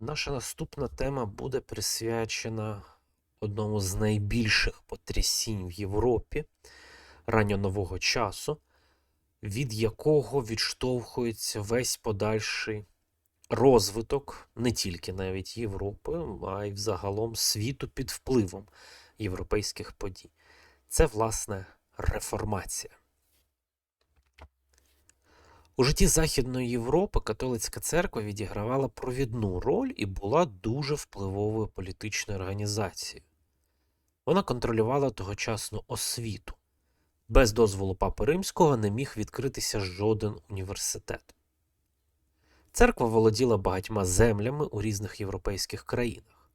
Наша наступна тема буде присвячена одному з найбільших потрясінь в Європі ранньонового часу, від якого відштовхується весь подальший розвиток не тільки навіть Європи, а й взагалом світу під впливом європейських подій. Це, власне, реформація. У житті Західної Європи католицька церква відігравала провідну роль і була дуже впливовою політичною організацією. Вона контролювала тогочасну освіту. Без дозволу Папи Римського не міг відкритися жоден університет. Церква володіла багатьма землями у різних європейських країнах.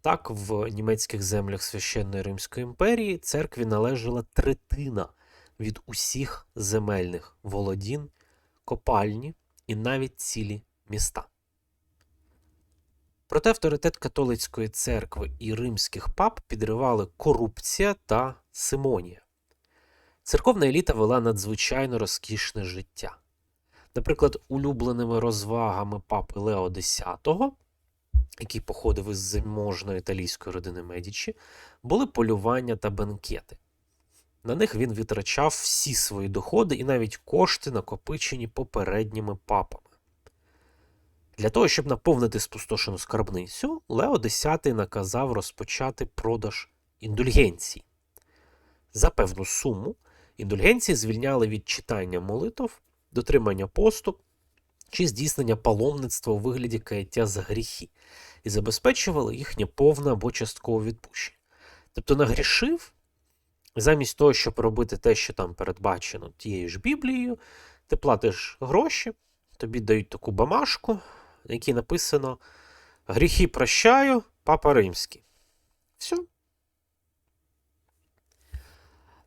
Так, в німецьких землях Священної Римської імперії церкві належала третина від усіх земельних володін копальні і навіть цілі міста. Проте авторитет католицької церкви і римських пап підривали корупція та симонія. Церковна еліта вела надзвичайно розкішне життя. Наприклад, улюбленими розвагами папи Лео X, який походив із заможної італійської родини Медічі, були полювання та бенкети. На них він витрачав всі свої доходи і навіть кошти, накопичені попередніми папами. Для того, щоб наповнити спустошену скарбницю, Лео X наказав розпочати продаж індульгенцій. За певну суму індульгенції звільняли від читання молитв, дотримання посту чи здійснення паломництва у вигляді каяття за гріхи і забезпечували їхнє повне або часткове відпущення. Тобто нагрішив Замість того, щоб робити те, що там передбачено тією ж Біблією, ти платиш гроші, тобі дають таку бамашку, на якій написано Гріхи прощаю, Папа Римський. Все.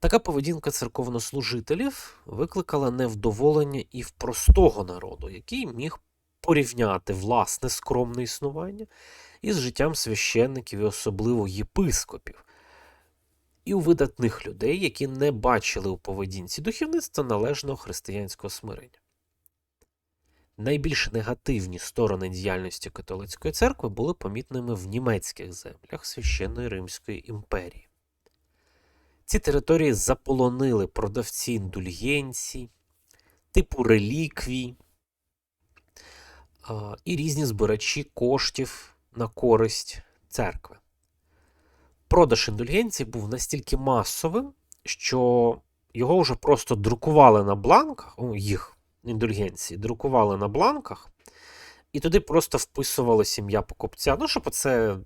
Така поведінка церковнослужителів викликала невдоволення і в простого народу, який міг порівняти власне скромне існування із життям священників і особливо єпископів і у видатних людей, які не бачили у поведінці духовництва належного християнського смирення. Найбільш негативні сторони діяльності католицької церкви були помітними в німецьких землях Священної Римської імперії. Ці території заполонили продавці індульгенцій, типу реліквій і різні збирачі коштів на користь церкви продаж індульгенцій був настільки масовим, що його вже просто друкували на бланках, о, їх індульгенції друкували на бланках, і туди просто вписували сім'я покупця. Ну, щоб це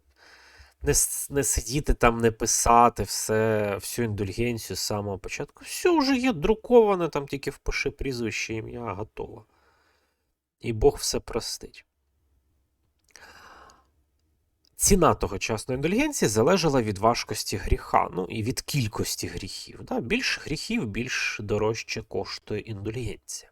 не не сидіти там, не писати все, всю індульгенцію з самого початку. Все вже є друковане, там тільки впиши прізвище, ім'я готово. І Бог все простить. Ціна тогочасної індульгенції залежала від важкості гріха, ну і від кількості гріхів. Да? Більш гріхів, більш дорожче коштує індульгенція.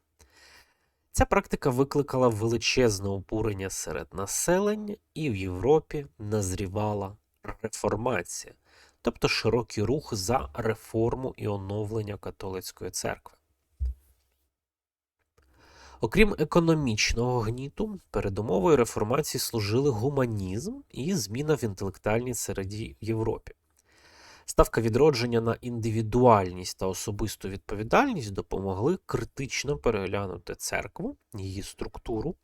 Ця практика викликала величезне обурення серед населення, і в Європі назрівала реформація, тобто широкий рух за реформу і оновлення католицької церкви. Окрім економічного гніту, передумовою реформації служили гуманізм і зміна в інтелектуальній середі в Європі. Ставка відродження на індивідуальність та особисту відповідальність допомогли критично переглянути церкву, її структуру.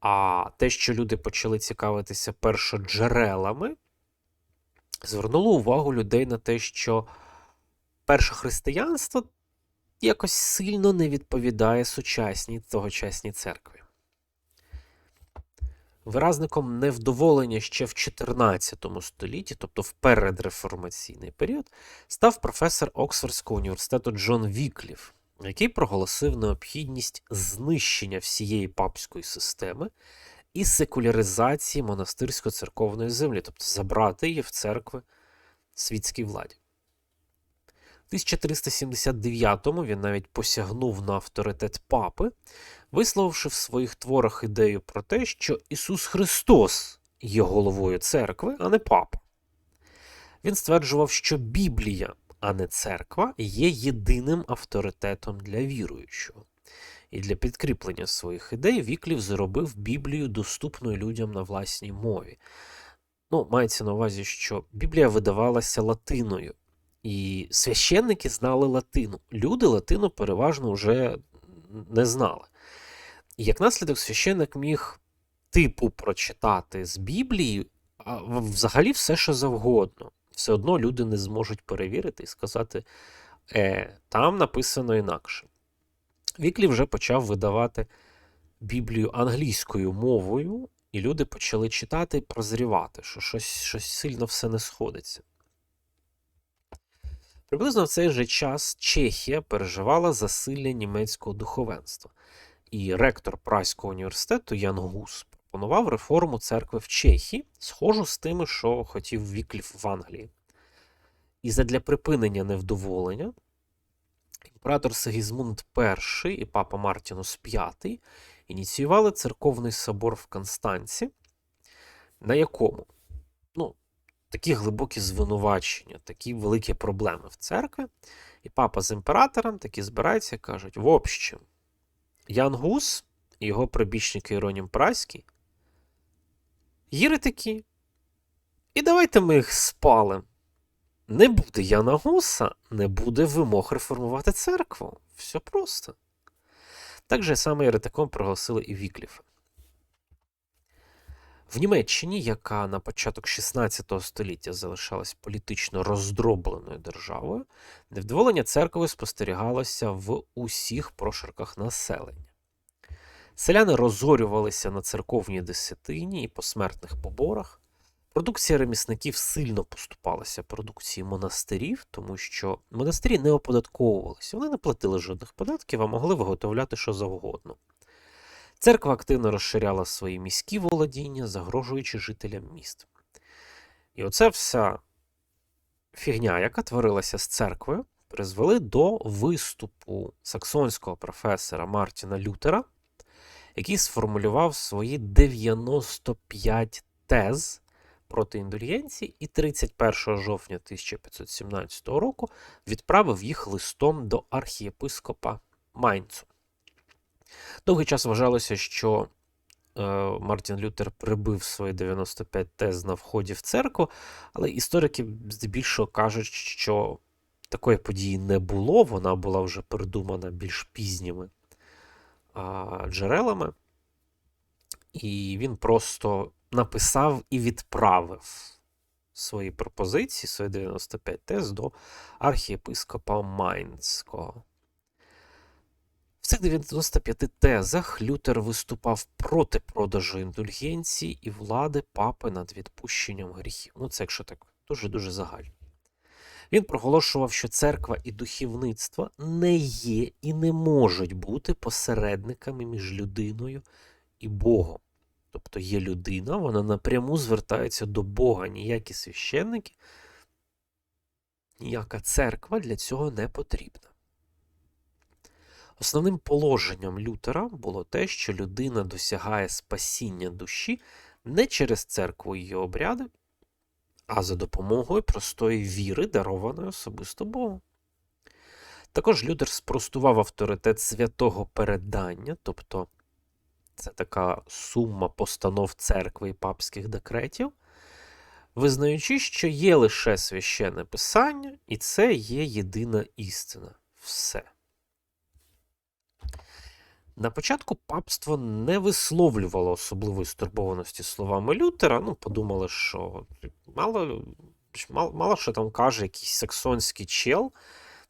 А те, що люди почали цікавитися першоджерелами, звернуло увагу людей на те, що перше християнство якось сильно не відповідає сучасній тогочасній церкві. Виразником невдоволення ще в 14 столітті, тобто в передреформаційний період, став професор Оксфордського університету Джон Віклів, який проголосив необхідність знищення всієї папської системи і секуляризації монастирсько-церковної землі, тобто забрати її в церкви світській владі. 1379-му він навіть посягнув на авторитет папи, висловивши в своїх творах ідею про те, що Ісус Христос є головою церкви, а не папа. Він стверджував, що Біблія, а не церква, є єдиним авторитетом для віруючого. І для підкріплення своїх ідей Віклів зробив Біблію доступною людям на власній мові. Ну, мається на увазі, що Біблія видавалася латиною, і священники знали латину. Люди латину переважно вже не знали. І як наслідок, священник міг типу прочитати з Біблії а взагалі все, що завгодно. Все одно люди не зможуть перевірити і сказати, е, там написано інакше. Віклі вже почав видавати Біблію англійською мовою, і люди почали читати і прозрівати, що щось, щось сильно все не сходиться. Приблизно в цей же час Чехія переживала засилля німецького духовенства, і ректор Праського університету Ян Гус пропонував реформу церкви в Чехії, схожу з тими, що хотів Віклів в Англії. І задля припинення невдоволення імператор Сигізмунд І і папа Мартінус V ініціювали церковний собор в Констанці, на якому ну, такі глибокі звинувачення, такі великі проблеми в церкві. І папа з імператором такі збираються і кажуть: в общем, Ян Гус і його прибічник Іронім Праський єретики. І давайте ми їх спалимо. Не буде Яна Гуса, не буде вимог реформувати церкву. Все просто. Так же саме еретиком проголосили і Вікліфа. В Німеччині, яка на початок 16 століття залишалась політично роздробленою державою, невдоволення церкви спостерігалося в усіх прошарках населення. Селяни розорювалися на церковній десятині і посмертних поборах. Продукція ремісників сильно поступалася продукції монастирів, тому що монастирі не оподатковувалися, вони не платили жодних податків, а могли виготовляти що завгодно. Церква активно розширяла свої міські володіння, загрожуючи жителям міст. І оця вся фігня, яка творилася з церквою, призвели до виступу саксонського професора Мартіна Лютера який сформулював свої 95 тез проти індульгенції і 31 жовтня 1517 року відправив їх листом до архієпископа Майнцу. Довгий час вважалося, що е, Мартін Лютер прибив свої 95 тез на вході в церкву, але історики здебільшого кажуть, що такої події не було, вона була вже придумана більш пізніми джерелами, і він просто написав і відправив свої пропозиції, свої 95 тез до архієпископа Майнського. Цих 95 тезах Лютер виступав проти продажу індульгенції і влади папи над відпущенням гріхів. Ну, це якщо так дуже-дуже загально. Він проголошував, що церква і духовництво не є і не можуть бути посередниками між людиною і Богом. Тобто є людина, вона напряму звертається до Бога, ніякі священники, ніяка церква для цього не потрібна. Основним положенням Лютера було те, що людина досягає спасіння душі не через церкву і її обряди, а за допомогою простої віри, дарованої особисто Богу. Також Лютер спростував авторитет святого передання, тобто це така сума постанов церкви і папських декретів, визнаючи, що є лише священне писання, і це є єдина істина. Все. На початку папство не висловлювало особливої стурбованості словами Лютера. Ну, подумали, що мало мало, мало що там каже якийсь саксонський чел,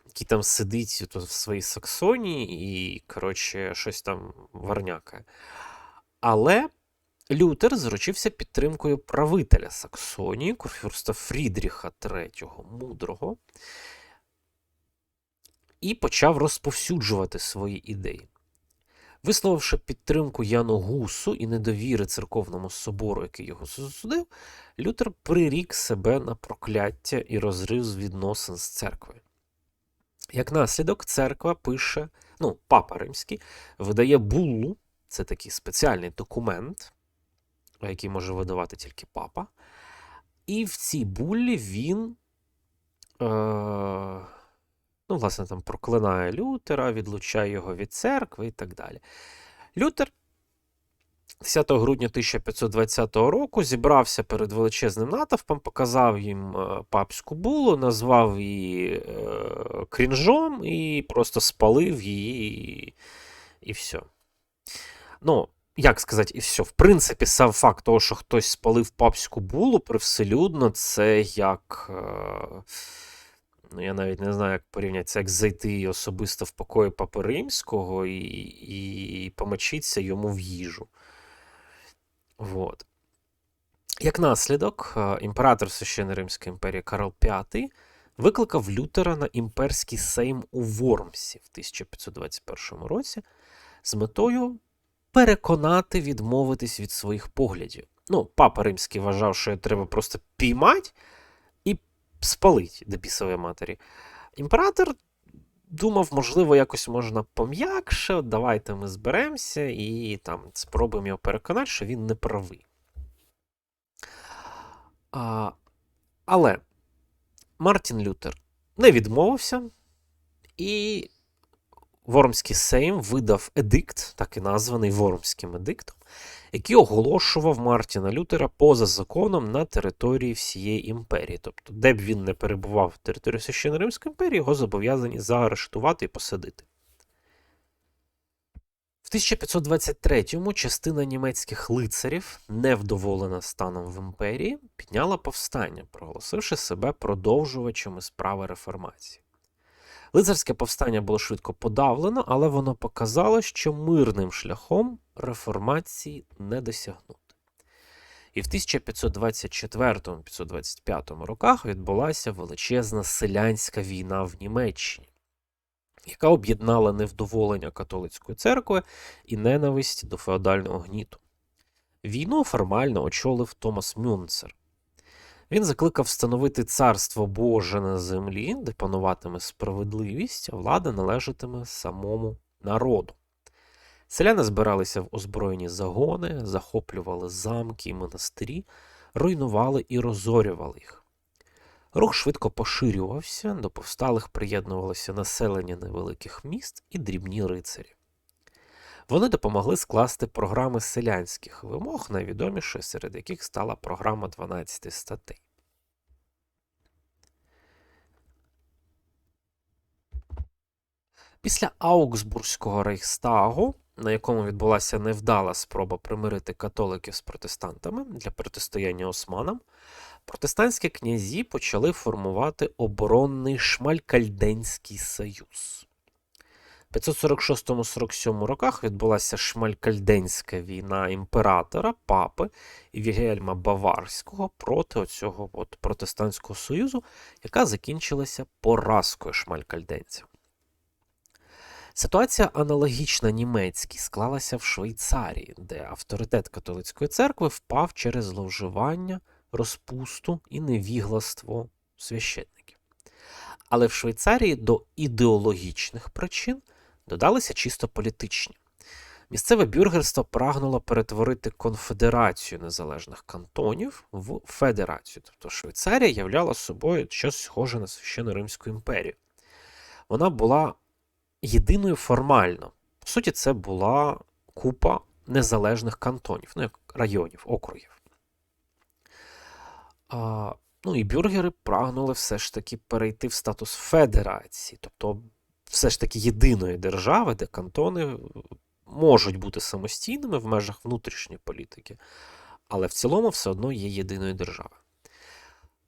який там сидить тут в своїй Саксонії і, коротше, щось там варнякає. Але Лютер заручився підтримкою правителя Саксонії, курфюрста Фрідріха III Мудрого, і почав розповсюджувати свої ідеї. Висловивши підтримку Яну Гусу і недовіри церковному собору, який його засудив, Лютер прирік себе на прокляття і розрив з відносин з церквою. Як наслідок, церква пише, ну, папа римський видає буллу, це такий спеціальний документ, який може видавати тільки папа. І в цій буллі він е, Ну, власне, там проклинає Лютера, відлучає його від церкви і так далі. Лютер 10 грудня 1520 року зібрався перед величезним натовпом, показав їм е, папську булу, назвав її е, крінжом і просто спалив її, і, і все. Ну, як сказати, і все. В принципі, сам факт того, що хтось спалив папську булу привселюдно, це як. Е, ну, я навіть не знаю, як порівняти це, як зайти особисто в покої Папи Римського і, і помочитися йому в їжу. Вот. Як наслідок, е, імператор Священної Римської імперії Карл V викликав Лютера на імперський сейм у Вормсі в 1521 році з метою переконати відмовитись від своїх поглядів. Ну, папа римський вважав, що його треба просто піймати і спалити до бісової матері. Імператор думав, можливо, якось можна пом'якше, давайте ми зберемося і там спробуємо його переконати, що він не правий. А, Але Мартін Лютер не відмовився, і Вормський Сейм видав едикт, так і названий Вормським едиктом, який оголошував Мартіна Лютера поза законом на території всієї імперії. Тобто, де б він не перебував в території Священної Римської імперії, його зобов'язані заарештувати і посадити. В 1523-му частина німецьких лицарів, невдоволена станом в імперії, підняла повстання, проголосивши себе продовжувачами справи реформації. Лицарське повстання було швидко подавлено, але воно показало, що мирним шляхом реформації не досягнути. І в 1524-1525 роках відбулася величезна селянська війна в Німеччині, яка об'єднала невдоволення католицької церкви і ненависть до феодального гніту. Війну формально очолив Томас Мюнцер. Він закликав встановити царство Боже на землі, де пануватиме справедливість, а влада належатиме самому народу. Селяни збиралися в озброєні загони, захоплювали замки і монастирі, руйнували і розорювали їх. Рух швидко поширювався, до повсталих приєднувалося населення невеликих міст і дрібні рицарі. Вони допомогли скласти програми селянських вимог, найвідомішою серед яких стала програма 12 статей. Після Аугсбурзького рейхстагу, на якому відбулася невдала спроба примирити католиків з протестантами для протистояння османам, протестантські князі почали формувати оборонний Шмалькальденський союз. 546-47 роках відбулася Шмалькальденська війна імператора, папи і Вігельма Баварського проти оцього от протестантського союзу, яка закінчилася поразкою шмалькальденців. Ситуація аналогічна німецькій склалася в Швейцарії, де авторитет католицької церкви впав через зловживання, розпусту і невігластво священників. Але в Швейцарії до ідеологічних причин додалися чисто політичні. Місцеве бюргерство прагнуло перетворити конфедерацію незалежних кантонів в федерацію. Тобто Швейцарія являла собою щось схоже на Священну Римську імперію. Вона була єдиною формально. По суті, це була купа незалежних кантонів, ну як районів, округів. А, Ну і бюргери прагнули все ж таки перейти в статус федерації, тобто все ж таки єдиної держави, де кантони можуть бути самостійними в межах внутрішньої політики, але в цілому все одно є єдиною державою.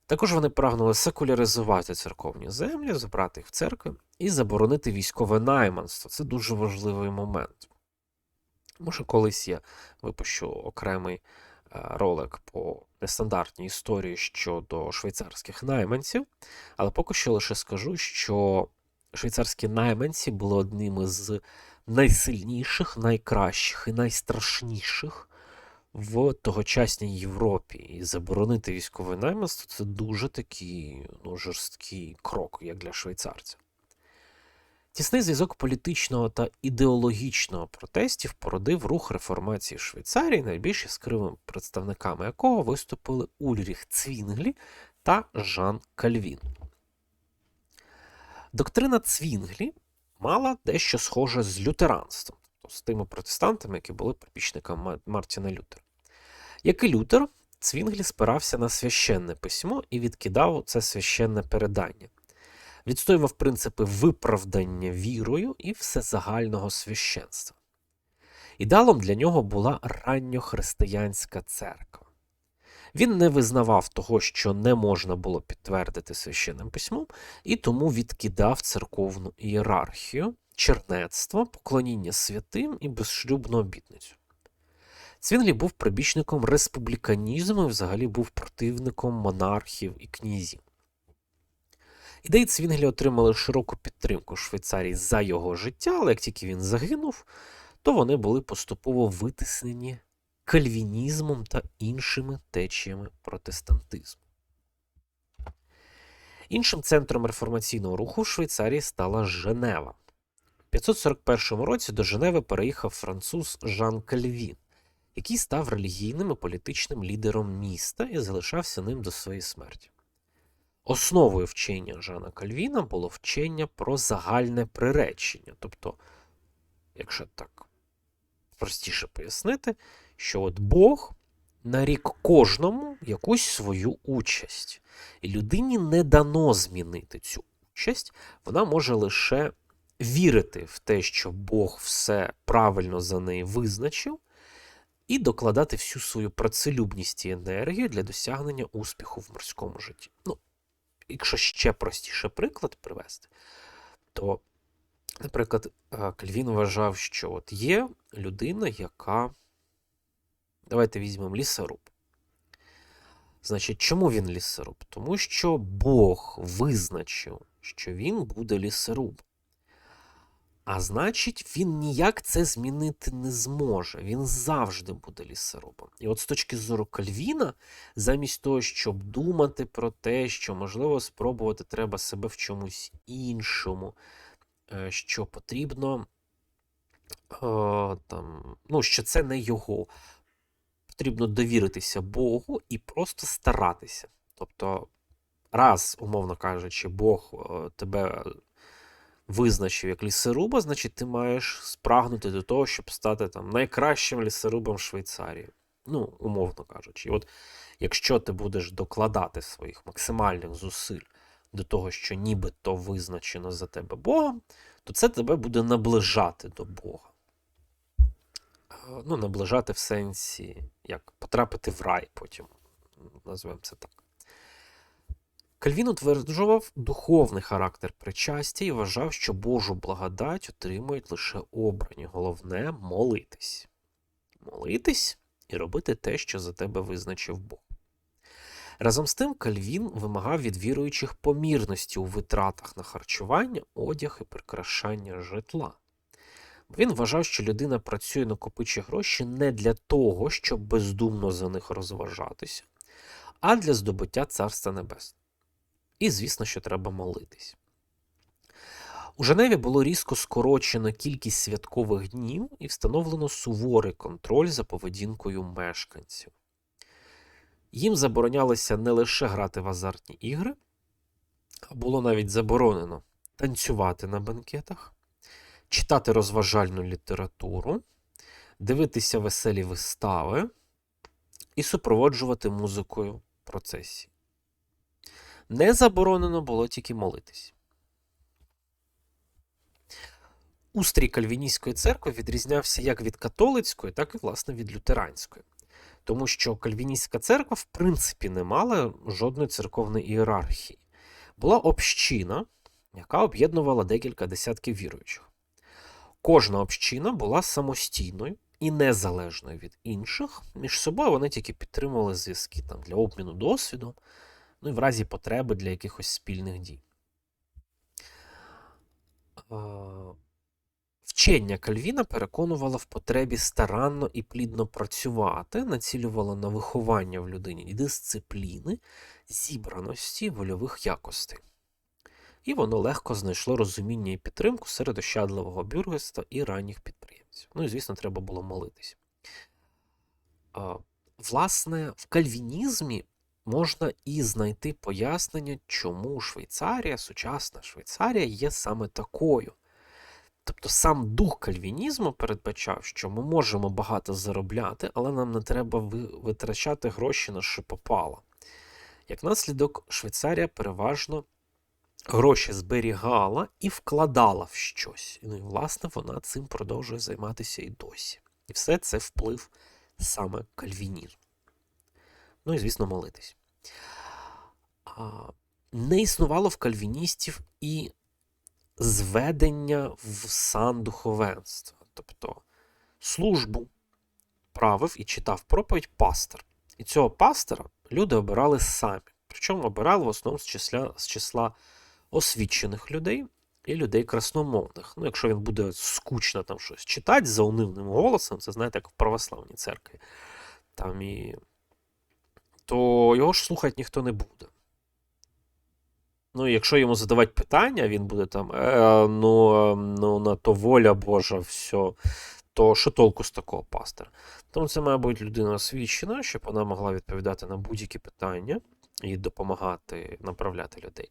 Також вони прагнули секуляризувати церковні землі, забрати їх в церкви і заборонити військове найманство. Це дуже важливий момент. Може, колись я випущу окремий е, ролик по нестандартній історії щодо швейцарських найманців, але поки що лише скажу, що швейцарські найманці були одними з найсильніших, найкращих і найстрашніших в тогочасній Європі. І заборонити військове найманство це дуже такий ну, жорсткий крок, як для швейцарців. Тісний зв'язок політичного та ідеологічного протестів породив рух реформації Швейцарії, найбільш яскравими представниками якого виступили Ульріх Цвінглі та Жан Кальвін. Доктрина Цвінглі мала дещо схоже з лютеранством, тобто з тими протестантами, які були прибічниками Мартіна Лютера. Як і Лютер, Цвінглі спирався на священне письмо і відкидав це священне передання. Відстоював принципи виправдання вірою і всезагального священства. Ідеалом для нього була ранньохристиянська церква. Він не визнавав того, що не можна було підтвердити священним письмом, і тому відкидав церковну ієрархію, чернецтво, поклоніння святим і безшлюбну обітницю. Цвінлі був прибічником республіканізму і взагалі був противником монархів і князів. Ідеї Цвінглі отримали широку підтримку Швейцарії за його життя, але як тільки він загинув, то вони були поступово витиснені кальвінізмом та іншими течіями протестантизму. Іншим центром реформаційного руху в Швейцарії стала Женева. У 541 році до Женеви переїхав француз Жан Кальвін, який став релігійним і політичним лідером міста і залишався ним до своєї смерті. Основою вчення Жана Кальвіна було вчення про загальне приречення. Тобто, якщо так простіше пояснити, що от Бог нарік кожному якусь свою участь, і людині не дано змінити цю участь, вона може лише вірити в те, що Бог все правильно за неї визначив, і докладати всю свою працелюбність і енергію для досягнення успіху в морському житті. Ну, Якщо ще простіше приклад привести, то, наприклад, е, Кальвін вважав, що от є людина, яка Давайте візьмемо лісоруб. Значить, чому він лісоруб? Тому що Бог визначив, що він буде лісоруб. А значить, він ніяк це змінити не зможе. Він завжди буде лісорубом. І от з точки зору Кальвіна, замість того, щоб думати про те, що, можливо, спробувати треба себе в чомусь іншому, е, що потрібно, е, там, ну, що це не його потрібно довіритися Богу і просто старатися. Тобто, раз, умовно кажучи, Бог е, тебе визначив як лісоруба, значить ти маєш спрагнути до того, щоб стати там найкращим лісорубом Швейцарії. Ну, умовно кажучи. І от якщо ти будеш докладати своїх максимальних зусиль до того, що нібито визначено за тебе Богом, то це тебе буде наближати до Бога ну, наближати в сенсі, як потрапити в рай потім, назвемо це так. Кальвін утверджував духовний характер причастя і вважав, що Божу благодать отримують лише обрані. Головне молитись. Молитись і робити те, що за тебе визначив Бог. Разом з тим, Кальвін вимагав від віруючих помірності у витратах на харчування, одяг і прикрашання житла. Він вважав, що людина працює накопичує гроші не для того, щоб бездумно за них розважатися, а для здобуття Царства Небесного. І, звісно, що треба молитись. У Женеві було різко скорочено кількість святкових днів і встановлено суворий контроль за поведінкою мешканців. Їм заборонялося не лише грати в азартні ігри, а було навіть заборонено танцювати на бенкетах читати розважальну літературу, дивитися веселі вистави і супроводжувати музикою процесії. Не заборонено було тільки молитись. Устрій Кальвіністської церкви відрізнявся як від католицької, так і, власне, від лютеранської. Тому що Кальвіністська церква, в принципі, не мала жодної церковної ієрархії. Була община, яка об'єднувала декілька десятків віруючих. Кожна община була самостійною і незалежною від інших. Між собою вони тільки підтримували зв'язки там, для обміну досвідом, ну і в разі потреби для якихось спільних дій. Вчення Кальвіна переконувало в потребі старанно і плідно працювати, націлювало на виховання в людині дисципліни, зібраності, вольових якостей і воно легко знайшло розуміння і підтримку серед ощадливого бюргерства і ранніх підприємців. Ну і, звісно, треба було молитись. Власне, в кальвінізмі можна і знайти пояснення, чому Швейцарія, сучасна Швейцарія є саме такою. Тобто сам дух кальвінізму передбачав, що ми можемо багато заробляти, але нам не треба витрачати гроші на що попало. Як наслідок, Швейцарія переважно гроші зберігала і вкладала в щось. Ну і, власне, вона цим продовжує займатися і досі. І все це вплив саме кальвінізму. Ну і, звісно, молитись. Не існувало в кальвіністів і зведення в сан духовенства. Тобто службу правив і читав проповідь пастор. І цього пастора люди обирали самі. Причому обирали в основному з числа, з числа освічених людей і людей красномовних. Ну, якщо він буде скучно там щось читати за унивним голосом, це знаєте, як в православній церкві, там і... то його ж слухати ніхто не буде. Ну, якщо йому задавати питання, він буде там, е, ну, ну, на то воля Божа, все, то що толку з такого пастора? Тому це має бути людина освічена, щоб вона могла відповідати на будь-які питання і допомагати направляти людей.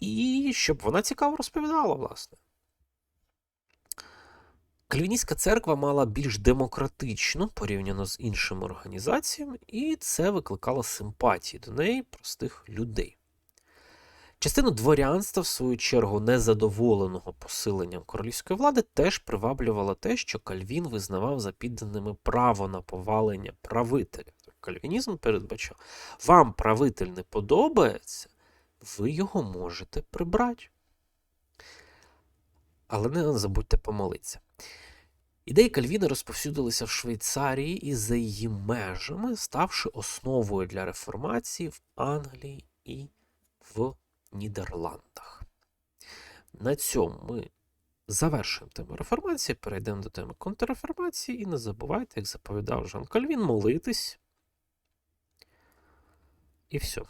І щоб вона цікаво розповідала, власне. Кальвіністська церква мала більш демократичну порівняно з іншими організаціями, і це викликало симпатії до неї простих людей. Частину дворянства, в свою чергу, незадоволеного посиленням королівської влади, теж приваблювало те, що Кальвін визнавав за підданими право на повалення правителя. Кальвінізм передбачав, вам правитель не подобається, ви його можете прибрати. Але не забудьте помолитися. Ідеї Кальвіна розповсюдилися в Швейцарії і за її межами, ставши основою для реформації в Англії і в Нідерландах. На цьому ми завершуємо тему реформації, перейдемо до теми контрреформації і не забувайте, як заповідав Жан Кальвін, молитись. І все.